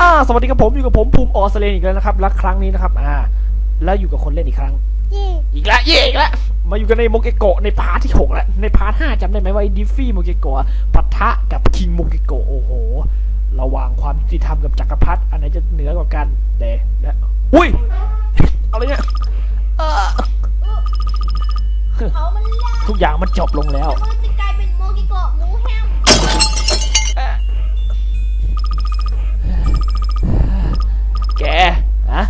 อ่าสวัสดีครับผมอยู่กับผมภูมิออสเตรเลียอีกแล้วนะครับและครั้งนี้นะครับ อ่า แล้วอยู่กับคนเล่นอีกครั้งเย่อีกแล้วเย่อีกแล้วมาอยู่กันในโมเกโกะในพาร์ทที่หกแล้วในพาร์ทห้าจำได้ไหมว่าไอ้ดิฟฟี่โมเกโกะปะทะกับคิงโมเกโกะโอ้โห ระหว่างความยุติธรรมกับจักรพรรดิอันไหนจะเหนือกว่ากันเดเดอุ้ย อะไรเนี่ยเออเขามันแล้วทุกอย่างมันจบลงแล้วมันจะกลายเป็นโมกิโกะหมูแฮมแกอะ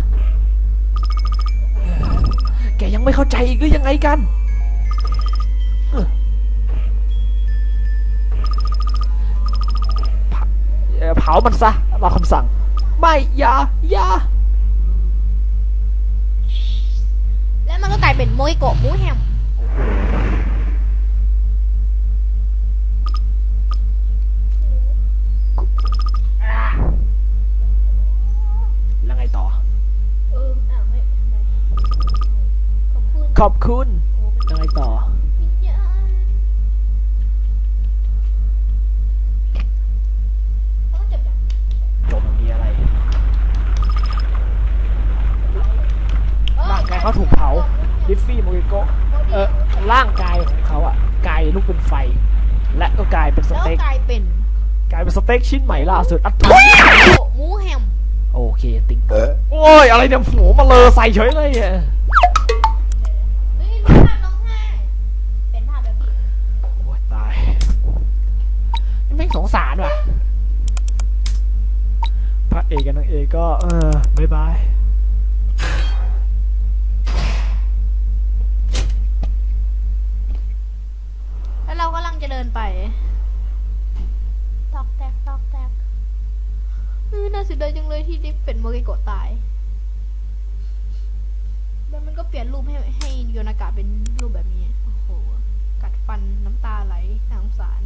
แกยังไม่เข้าใจอีกหรือยังไงกันเอ้อเผาเอ่อเผามันซะเราคำสั่ง ไม่ อย่า อย่าายเป็นโมกิโกะหมูแฮมแล้วไงต่อ เอออ้าวไม่ขอบคุณขอบคุณแล้วไงต่อ วิญญาณเขาจบยังจบมีอะไรร่างกายเขาถูกเผา ดิฟฟี่โมเกโกะเออร่างกายของเขาอะกลายลุกเป็นไฟ และก็กลายเป็นสแล้วเต็กกลายเป็นกลายเป็นสเต็กชิ้นใหม่ล่าสุดอัดโมกิโกะหมูแฮมโอเคติงโอ้ยอะไรเนี่ยโหมาเลอใส่เฉยเลยอะเฮ้ยภาพร้องไห้เป็นภาพแบบนี้โอ้ยตายนี่แม่งสงสารว่ะพระเอกกับนางเอกก็เออบายบาย ดินไป ตอกแตกตอกแตกเออน่าเสียดายจังเลยที่ดิฟเป็นโมกิโกะตาย แล้วมันก็เปลี่ยนรูปให้ให้โยนากะเป็นรูปแบบนี้ โอ้โห กัดฟันน้ำตาไหลน่าสงสาร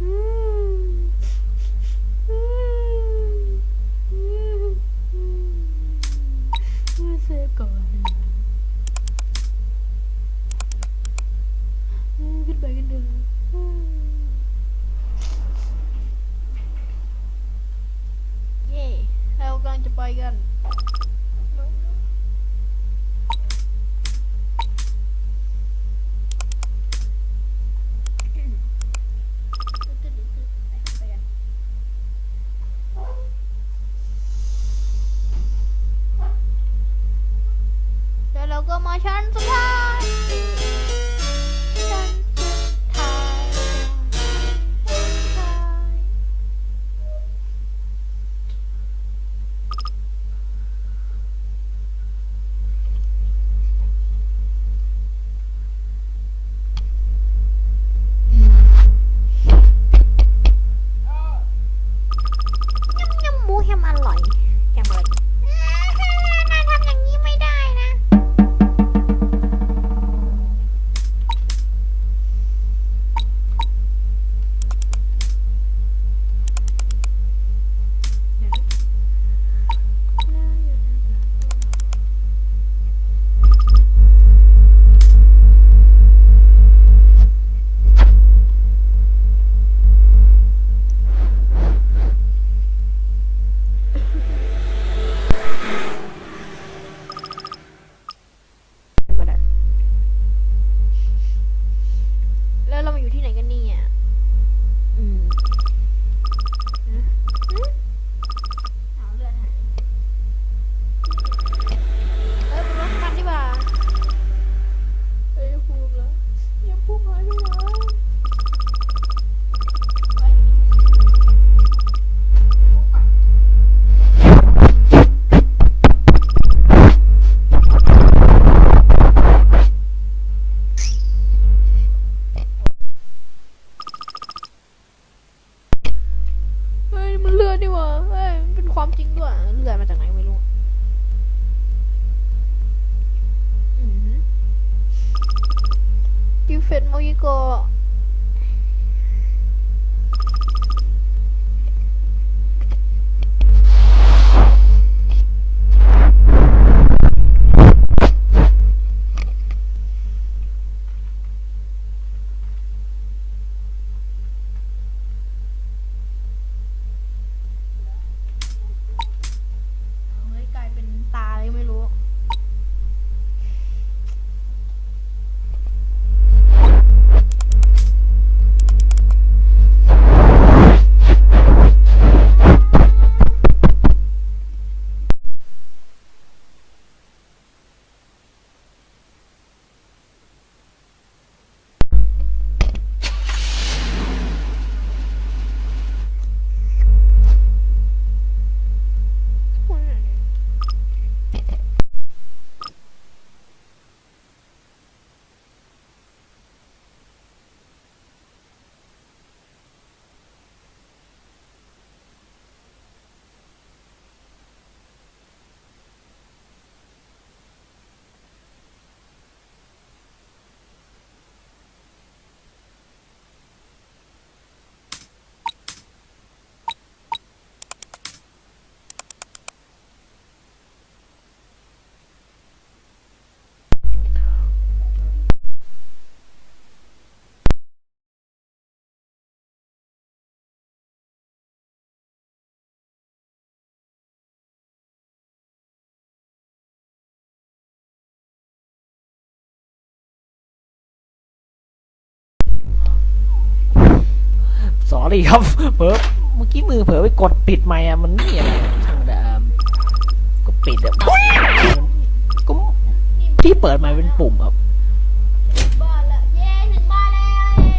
อืมอืมอืมอืมอืมเซฟก่อนอืมขึ้นไปกันเถอะอืมเย่เรา ก รี่ครับเผลอเมื่อกี้มือเผลอไปกดปิดไมค์อะมันนี่อะไรช่างแต่ก็ปิดอะก็ที่เปิดไมค์เป็นปุ่มครับบ้านละเย้ถึงบ้านแล้วเย้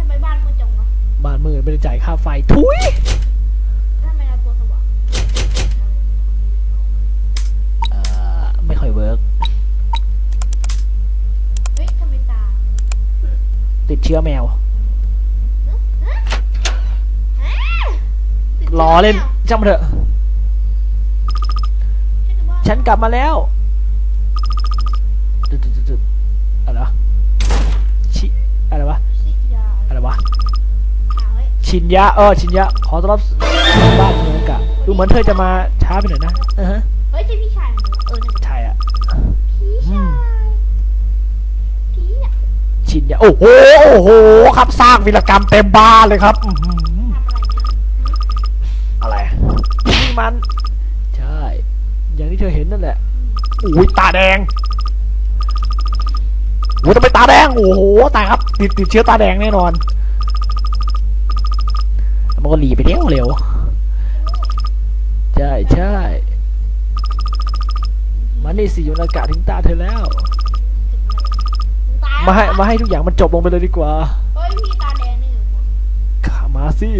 ทำไมบ้านมืดจังวะบ้านมือไม่ได้จ่ายค่าไฟทุยทำไมเราตัวสว่างเอ่อไม่ค่อยเวิร์กเฮ้ยทำไมตาติดเชื้อแมว ฮะฮะ ติดรอเล่นชื้จำเถอะแมวฉันจะบ้าฉันกลับมาแล้วจุดจุดจุดจุดอะไรวะชิอะไรวะสิยาอะไรวะอ่าเฮ้ยชินยะเออชินยะขอต้อนรับสู่บ้านเมืองกะดูเหมือนเธอจะมาช้าไปหน่อยนะอือฮะเฮ้ยใช่พี่ชายของหนูเออนั่นใช่อะพี่อืชามยพี่อะชินยะโอ้โหโอ้โหครับสร้างวีรกรรมเต็มบ้านเลยครับอื้อหือ ทำอะไรเนี่ย อะไร นี่ มัน ใช่ อย่างที่เธอเห็นนั่นแหละอุ้ยตาแดงโอ้ยทำไมตาแดง โอ้โห ตายครับ ติดติดเชื้อตาแดงแน่นอนแล้วมันก็หลีไปเร็วเร็ว ใช่ใช่มานี่สิยูนากะถึงตาเธอแล้วตายมาให้มาให้ทุกอย่างมันจบลงไปเลยดีกว่าเฮ้ยพี่ตาแดงนี่เหรอขามาสิ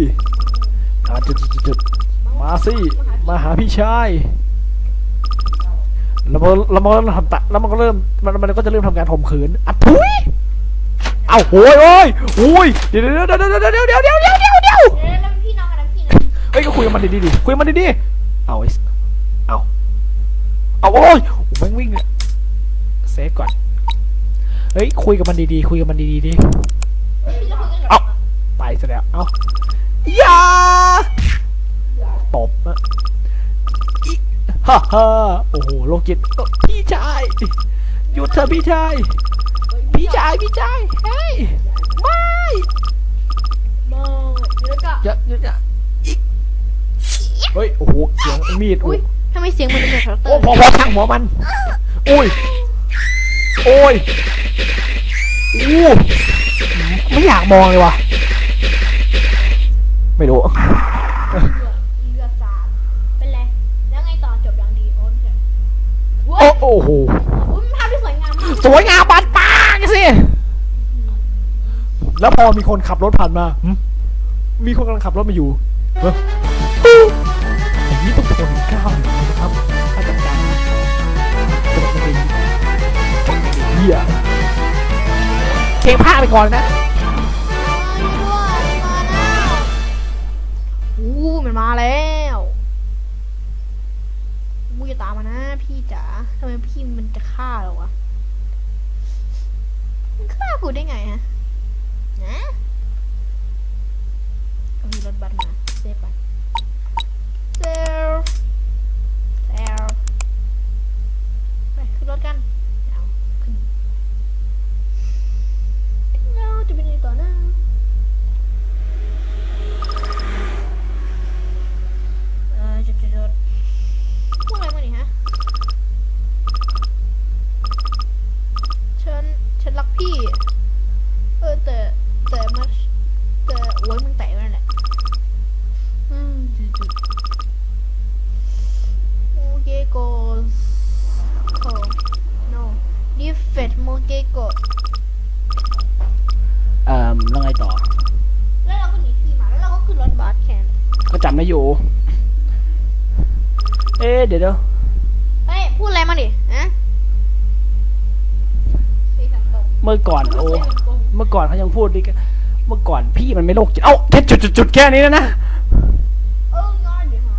ขาจุดจุดจุดจุดมาสิ มาหาพี่ชายแล้วมันแล้วมันก็เริ่มทำตะแล้วมันก็เริ่มมันมันก็จะเริ่มทำการข่มขืนอัดทุยเอ้าโอ้ยโอ้ยโอ้ยเดี๋ยวเดี๋ยวเดี๋ยวเดี๋ยวเดี๋ยวเดี๋ยวเดี๋ยวเดี๋ยวเดี๋ยวเดี๋ยวเดี๋ยวแล้วพี่น้องกันนะพี่น้องเฮ้ยก็คุยกับมันดีๆดิคุยกับมันดีๆเอาไอ้สเอาเอาโอ้ยแม่งวิ่งเลยเซฟก่อนเฮ้ยคุยกับมันดีๆคุยกับมันดีๆดิพี่เราคุยกันเหรเอ้าอไปซะแล้วเอาอย่าตบนะอิ ฮ่าฮ่าโอ้โหโลกิตเอ้อพี่ชายหยุดเถอะพี่ชายพี่ชายพี่ชายเฮ้ยไม่มาเดี๋ยวแล้วก็อย่าอย่าอย่าอีกเฮ้ยโอ้โหเสียงมีดอุ้ยทำไมเสียงมันเป็นแบบชัตเตอโอ้ร์พอพอช่างหัวมันโอ้ยโอ้ยอู้ไม่อยากมองเลยว่ะไม่รู้ โอ้วโอ้โหอุ้ยมันภาพที่สวยงามมากสวยงามบานปางสิ แล้วพอมีคนขับรถผ่านมาหึมีคนกำลังขับรถมาอยู่เฮ้ยตู้อย่างนี้ต้องทนก้าวหนึ่งนะครับถ้าจัดการจะบอกจะเป็นเหี้ยเก่งผ้าไปก่อนนะ ทำไมพี่มันจะฆ่าเราวะมันฆ่ากูได้ไงฮะนะเอามีรถบัสมาเซฟไปเซลเซลไปขึ้นรถกันเอาขึ้นเราจะเป็นยังไงต่อนะ เออจุดจุดจุดพูดอะไรมานี่ฮะ ฉัน ฉันรักพี่ เออแต่แต่มันแต่โอ้ยมึงแตะมันแหละอืมจุดจุดโมเกโกโอ้ no ดิ เฟตโมเกโกเอ่อแล้วไงต่อ แล้วเราก็หนีพี่มาแล้วเราก็ขึ้นรถบัสแคนก็จำได้อยู่ เอ๊ะเดี๋ยวเดี๋ยวเฮ้ยพูดอะไรมาดิฮะสีสันตรงเมื่อก่อนโอ้ เมื่อก่อนเขายังพูดดิเมื่อก่อนพี่มันไม่โรคจิตเอ้าแค่จุดจุดจุดแค่นี้นะนะ เออย้อนเดี๋ยวหาย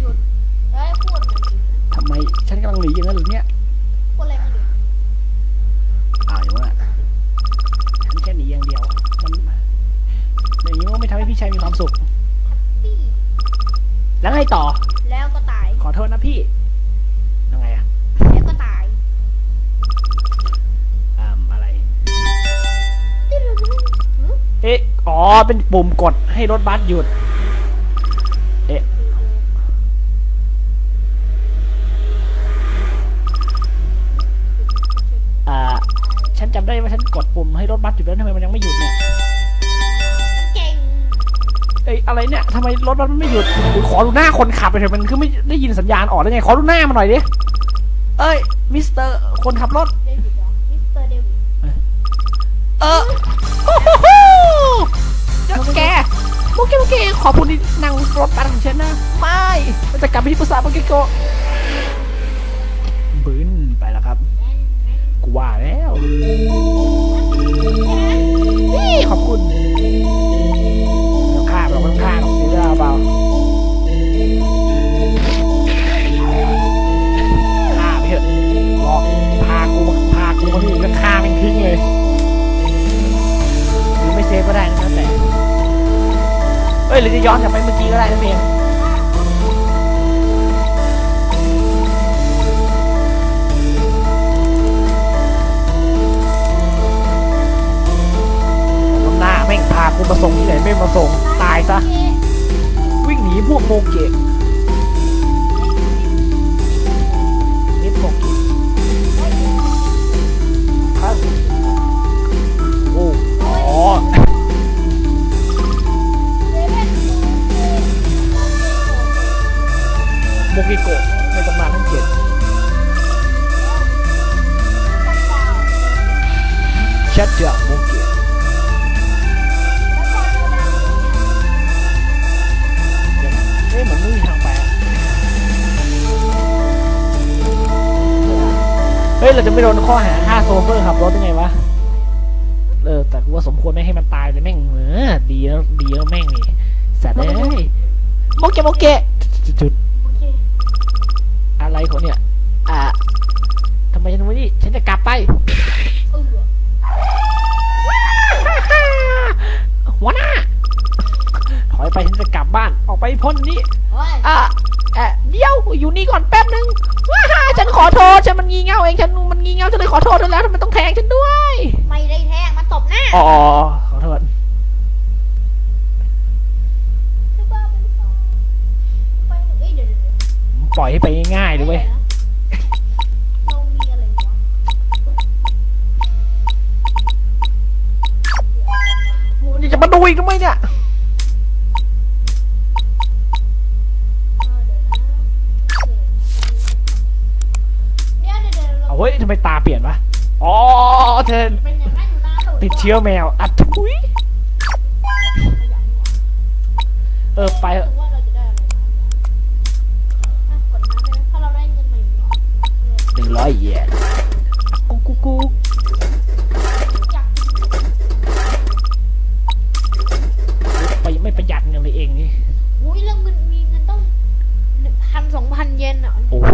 หยุดเฮ้ยพูดหน่อยดิทำไมฉันกำลังหนีอย่างนั้นหรือเนี่ย พูดอะไรมาดิ อ่าอย่างว่าฉันแค่หนีอย่างเดียว มันอย่างนี้ก็ไม่ทำ ให้พี่ชายมีความสุขแฮปปี้แล้วไงต่อ แล้วก็ตาย ขอโทษนะพี่ยังไงอะแล้วก็ตายอ่าอะไร ติ๊ดเลยหืมเอ๊ะ อ๋อ เป็นปุ่มกดให้รถบัสหยุดเอ๊ะอ่า ฉันจำได้ว่าฉันกดปุ่มให้รถบัสหยุดแล้วทำไมมันยังไม่หยุดเนี่ยเก่ง เอ้ยอะไรเนี่ยทำไมรถมันไม่หยุดอุ๊ยขอดูหน้าคนขับไปเถอะมันคือไม่ได้ยินสัญญาณออกได้ไงขอดูหน้ามาหน่อยดิเอ้ยมิสเตอร์คนขับรถ เดวิดเหรอมิสเตอร์เดวิดเออโอ้โหเดี๋ยวแกโอเคโอเคขอบคุณที่นั่งรถบัสของฉันนะ ไม่มันจะกลับไปที่ปราสาทโมเกโกะบืนไปแล้วครับ กูว่าแล้ว นี่ขอบคุณ หรือจะย้อนกลับไปเมื่อกี้ก็ได้นั่นเองน้ำหน้าแม่งพากูมาส่งที่ไหนไม่มาส่งตายซะ วิ่งหนีพวกโมเกะนิดโมเกะครับโอ้อ๋อ กโกะในตำนานทั้งเจ็ดชัดเจนโมเกะเดี๋ยวนะเอ๊ะเหมือนไม่มีทางไปอะเฮ้ย เราจะไม่โดนข้อหาฆ่าโซเฟอร์ขับรถยังไงวะ เออ แต่กูว่าสมควรไม่ให้มันตายเลยแม่งเออดีแล้วดีแล้วแม่งนี่สัตว์เอ้ยโมเกะโมเกะจุดๆ อะไรของเนี่ย อ่าทำไมฉันวันนี้ฉันจะกลับไปหัวหน้า ถอยไปฉันจะกลับบ้าน ออกไปพ้นนี้อะเอ่อเดี๋ยวอยู่นี่ก่อนแป๊บนึงว้าฉันขอโทษฉันมันงีเง่าเองฉันมันงีเง่าฉันเลยขอโทษด้วยแล้วทำไมต้องแทงฉันด้วย ไม่ได้แทงมันตบหน้า อ๋อขอโทษ ปล่อยให้ไปง่ายๆเลยเว้ยเรามีอะไรวะนี่จะมาดูอีกทำไมเนี่ย เดี๋ยวนะเดี๋ยวเดี๋ยวเอาเฮ้ยทำไมตาเปลี่ยนวะ อ๋อเธอเป็นอย่างนั้นอยู่นะหนูติดเชื้อแมวอัดทุย เออไปเถอะ ร้อยเยนกุ๊กกุ๊กกุ๊กอยากไปไม่ประหยัดเงินเลยเองนี่อุ้ยเรื่องเงินมีเงินต้องพันสองพันเยนอะโอ้โห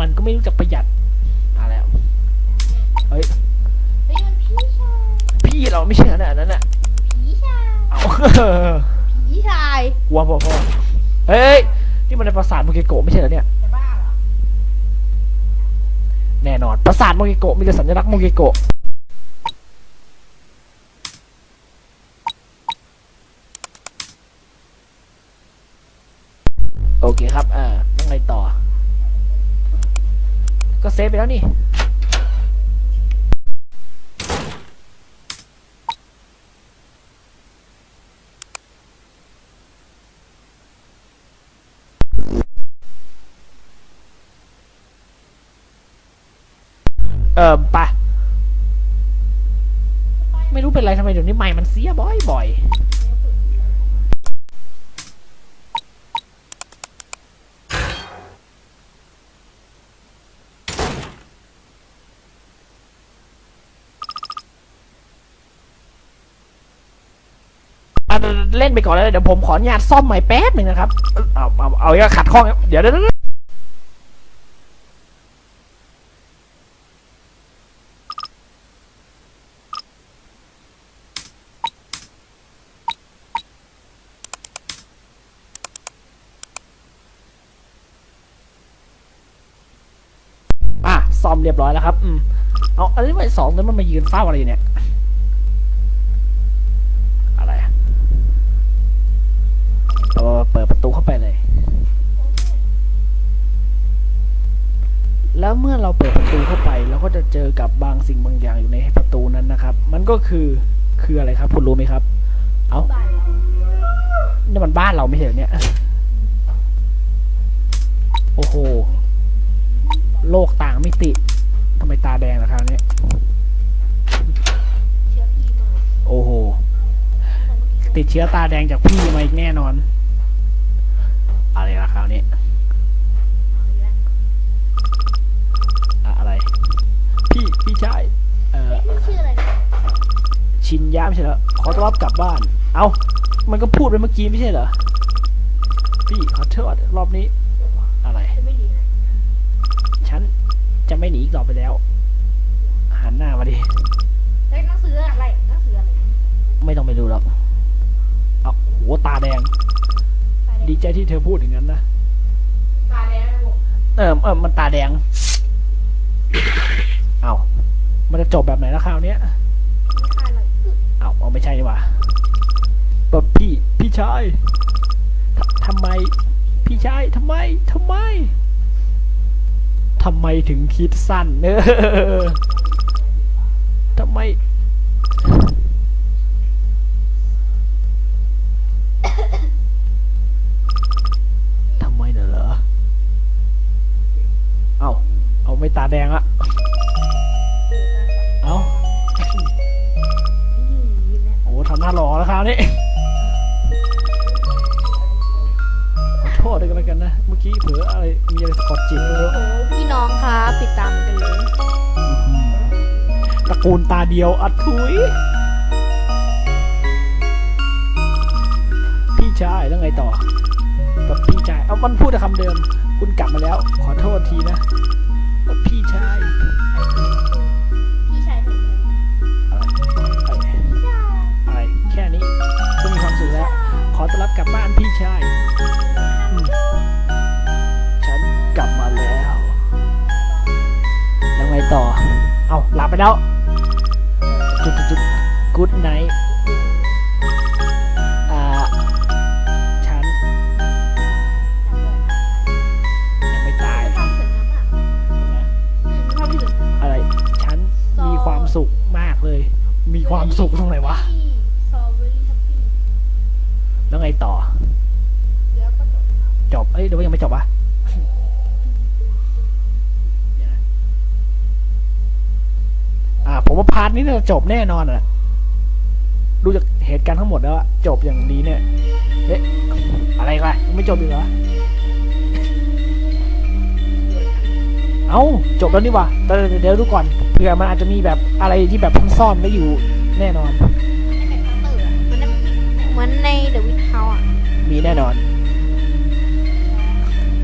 มันก็ไม่รู้จักประหยัดอะไรอะเฮ้ยเฮ้ยมันพี่ชายพี่เราไม่ใช่ขนาดนั้นน่ะผีชายเอาผีชายกลัวพ่อพ่อเฮ้ยนี่มันในปราสาทโมเกโกะไม่ใช่เหรอเนี่ยจะบ้าเหรอ แน่นอน ปราสาทโมกิโกะมีแต่สัญลักษณ์โมกิโกะโอเคครับ อ่ายังไงต่อ ก็เซฟไปแล้วนี่ ออไปะไม่รู้เป็นไรทำไมเดี๋ยวนี้ไมค์มันเสียบ่อยบ่อยเล่นไปก่อนแล้วเดี๋ยวผมขออนุญาตซ่อมใหม่แป๊บหนึ่งนะครับ เอาเอาเอาอย่าขัดข้อง เดี๋ยวเดี๋ยวเดี๋ยว อะซ่อมเร้อยแล้วครับอืมเอาอันนี้ไปสองนั้นมันมายืนเฝ้าอะไรเนี่ย อะไรอะเออเปิดประตูเข้าไปเลย แล้วเมื่อเราเปิดประตูเข้าไปเราก็จะเจอกับบางสิ่งบางอย่างอยู่ในประตูนั้นนะครับ มันก็คือคืออะไรครับ คุณรู้ไหมครับ เอา้านี่มันบ้านเราไม่ใช่เหรอเนี่ย โอ้โห โลกต่างมิติำไมตาแดงล่ะคราวนี้โอ้โห ติดเชื้อตาแดงจากพี่มาอีกแน่นอน อะไรล่ะคราวนี้อะอะไร พี่พี่ชายเออชินยะไม่ใช่เหรอขอต้อนรับกลับบ้าน เอามันก็พูดไปเมื่อกี้ไม่ใช่เหรอ พี่ขอโทษรอบนี้ จะไม่หนีอีกต่อไปแล้ว หันหน้ามาดิแล้วหนังสืออะไรหนังสืออะไรไม่ต้องไปดูหรอกเอาโหตาแดง ตาแดงดีใจที่เธอพูดอย่างนั้นนะ ตาแดงนะผมเออเออมันตาแดง เอามันจะจบแบบไหนแล้วคราวเนี้ยไม่คาดเลยคือเอาเอาไม่ใช่ดีกว่าแบบพี่ พี่ชายททำไม พี่ชายทำไมทำไม ทำไมถึงคิดสั้นเออทำไม ทำไมน่ะเหรอ เอาเอาไม่ตาแดงอะเอาโอ้ทำหน้าหล่อแล้วคราวนี้ ขอโทษด้วยกันแล้วกันนะ เมื่อกี้เผลออะไร มีอะไรสะกดจิตไม่รู้โอ้พี่น้องครับติดตามกันเลยตระกูลตาเดียวอัดทุย พี่ชายแล้วไงต่อแบบพี่ชาย เอามันพูดแต่คำเดิม คุณกลับมาแล้ว ขอโทษทีนะแบบพี่ชายพี่ชายถึงอะไรอะไรอะไรแค่นี้ก็มีความสุขแล้วขอต้อนรับกลับบ้านพี่ชาย ต่อ เอาหลับไปแล้ว จุดจุดจุดกูดไนท์อ่าฉันยังไม่ตายทำเสร็จแล้วอะอืมทำถึงอะไร ฉันมีความสุขมากเลย มีความสุขตรงไหนวะสตรอเบอรี่แฮปปี้แล้วไงต่อแล้วก็จบจบ เอ้ยเดี๋ยวยังไม่จบวะ ผมว่าพาร์ทนี้น่าจะจบแน่นอนอะดูจากเหตุการณ์ทั้งหมดแล้วอะจบอย่างดีเนี่ยเอ๊ะอะไรกันยังไม่จบอีกเหรอเอ้าจบแล้วนี่วะแต่เดี๋ยวดูก่อนเผื่อมันอาจจะมีแบบอะไรที่แบบซ่อนไว้อยู่แน่นอนในแมคคัตเตอร์อะเหมือนในเหมือนในเดอะวิทเฮาอะ มีแน่นอน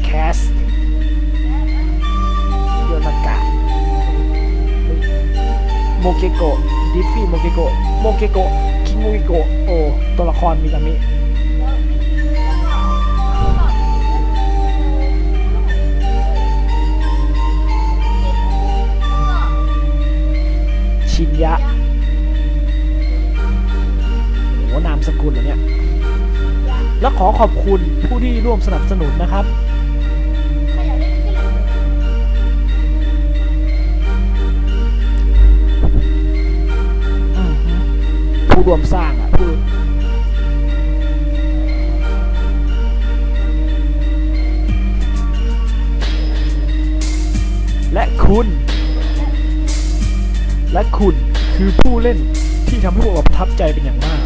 แคส โมเกโกะดิฟฟี่โมเกโกะโมเกโกะคิงโมเกโกะโอตัวละครมีตามิชินยะโหนามสกุลเหรอเนี่ย และขอขอบคุณผู้ที่ร่วมสนับสนุนนะครับ ผู้รวมสร้างอะผู้และคุณ และคุณคือผู้เล่นที่ทำให้พวกเราประทับใจเป็นอย่างมาก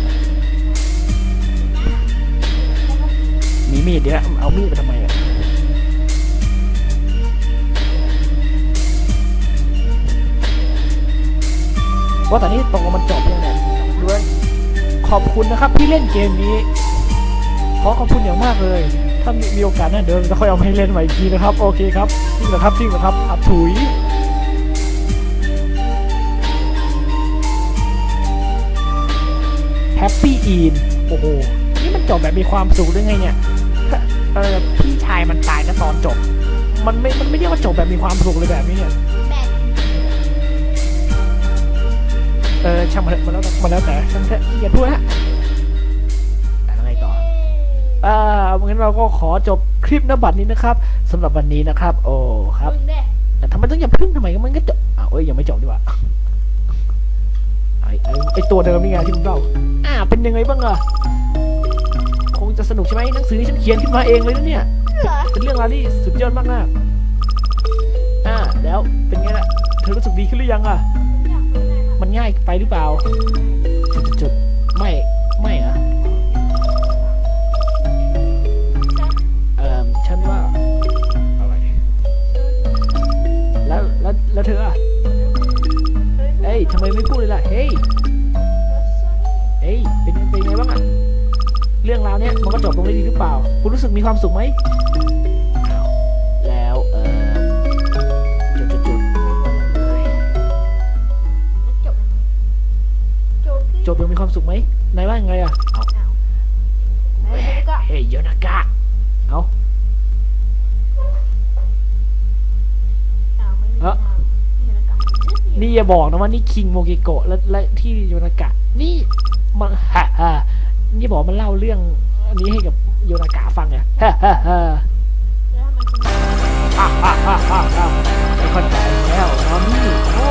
มีมีดดีนะเอามีดไปทำไมอะว่าตอนนี้ตกลงมันจบยังเนี่ยด้วย ขอบคุณนะครับที่เล่นเกมนี้ ขอขอบคุณอย่างมากเลย ถ้ามีมีโอกาสหนะเดี๋ยวจะค่อยเอาให้เล่นใหม่อีกทีนะครับ โอเคครับจริงเหรอครับจริงเหรอครับอับถุยแฮปปี้อีนโอ้โห นี่มันจบแบบมีความสุขได้ไงเนี่ยเออพี่ชายมันตายนะตอนจบ มันไม่ มันไม่เรียกว่าจบแบบมีความสุขเลยแบบนี้เนี่ย ออช่างมันเถอะมันแล้วแต่มันแล้วแต่ช่างเถอะอย่าพูดฮะแต่แล้วไงต่ออ่างั้นเราก็ขอจบคลิปนบัตรนี้นะครับสำหรับวันนี้นะครับ โอ้ครับมึงเด้แต่ทำไมต้องอย่าพึ่งทำไมก็มันก็จบอ้าวเอ้ยยังไม่จบดีกว่าไอ้ไอ้ไอ้ตัวเดิมนี่ไงที่มึงเล่าอ่าเป็นยังไงบ้างอะคงจะสนุกใช่ไหมหนังสือที่ฉันเขียนขึ้นมาเองเลยนะเนี่ยเหรอเป็นเรื่องราวที่สุดยอดมากมากๆอ่าแล้วเป็นไงล่ะเธอรู้สึกดีขึ้นหรือยังอะ มันง่ายไปหรือเปล่า จุดจุดไม่ไม่เหรอะเอ่อฉันว่าอะไรแล้วแล้วแล้วเธออะเอ้ยทำไมไม่พูดเลยล่ะเฮ้ยเอ้ยเป็นเป็นไงบ้างอะเรื่องราวเนี้ยมันก็จบลงได้ดีหรือเปล่า คุณรู้สึกมีความสุขไหม ความสุขไหมนายว่ายังไงอะเฮ้ยโยนากะเอาเอานี่อย่าบอกนะว่านี่คิงโมเกโกะและและที่โยนากะ นี่มันฮ่าฮ่านี่บอกมันเล่าเรื่องอันนี้ให้กับโยนากะฟังอะฮ่าฮ่าฮ่าแล้วมันคือฮ่าฮ่าฮ่าฮ่าฮ่าไม่เข้าใจแล้วนอนนี่โอ้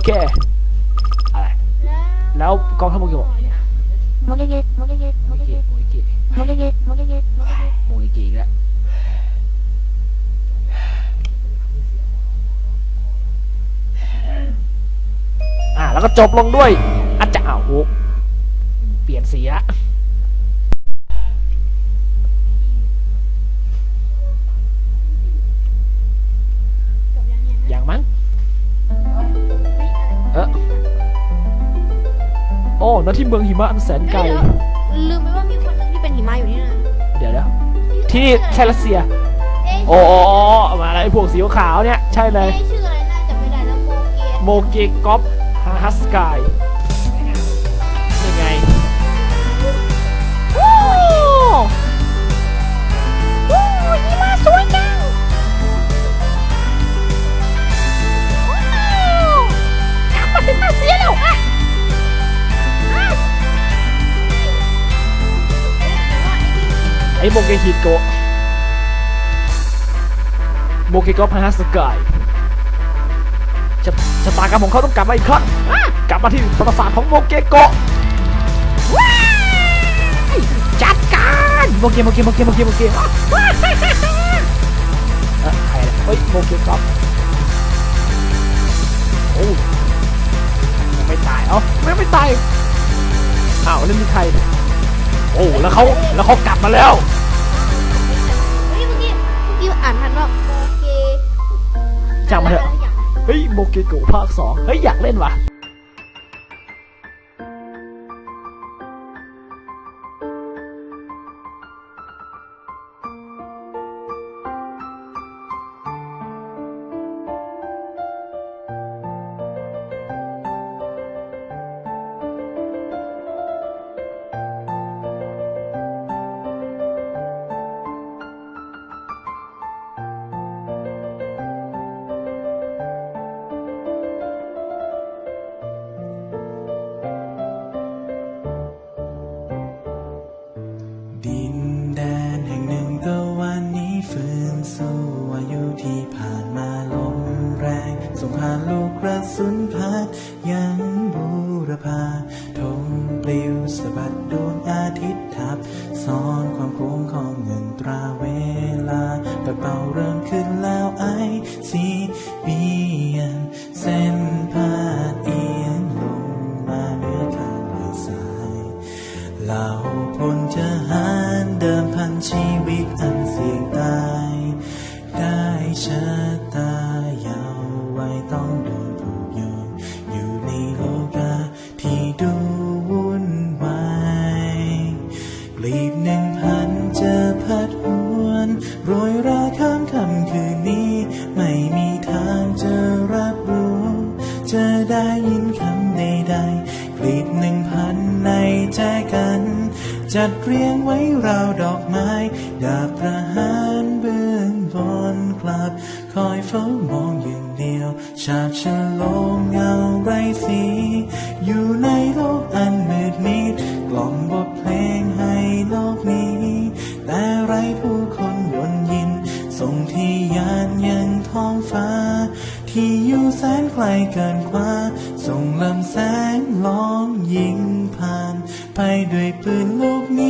อเค อะไร แล้วกองทัพโมเกะบอกโมเกะโมเกะโมเกะโมเกะโมเกะโมเกะโมเกะอีกแล้วอ่าแล้วก็จบลงด้วยอาจจะอ้าวเปลี่ยนสีละ โอ้นั่นที่เมืองหิมะอันแสนไกล เดี๋ยวลืมไปว่ามีคนหนึงที่เป็นหิมะอยู่นี่นะเดี๋ยวเดี๋ยวที่นี่ใช่รัสเซียเอ๊ะโอ้โอ้โอ้มาแล้วไอ้พวกสีขาวๆเนี่ย ใช่เลย เอ๊ะชื่ออะไรน่าจะไม่ได้แล้วโมเกะโมเกกอฟฮัสกาย โมเกฮิโกะโมเกกอฟฮัสกายชะชะตากรรมของเขาต้องกลับมาอีกครั้งอะกลับมาที่ปราสาทของโมเกโกะว้ายจัดการโมเกโมเกโมเกโมเกโมเกอะว้ายเอ่อใครเนี่ยเฮ้ยโมเกกอฟโอ้ยังไม่ตายเอ้าไม่ไม่ตายอ้าวแล้วมีใคร โอ้แล้วเขาแล้วเขากลับมาแล้ว อกี้อ่านทันว่าโมเกจำมาเถอะไรอย่างเฮ้ยโมเกโกะภาคสองเฮ้ย อยากเล่นว่ะ เริ่มขึ้นแล้วไอซีบี ลกอันมืดมิดกล่อมบทเพลงให้โลกนี้ แต่ไรผู้คนยนยิน ส่งที่ยานยังท้องฟ้า ที่อยู่แสนไกลเกินกว่าส่งลำแสงล้องยิงผ่าน ไปด้วยปืนลูกนี้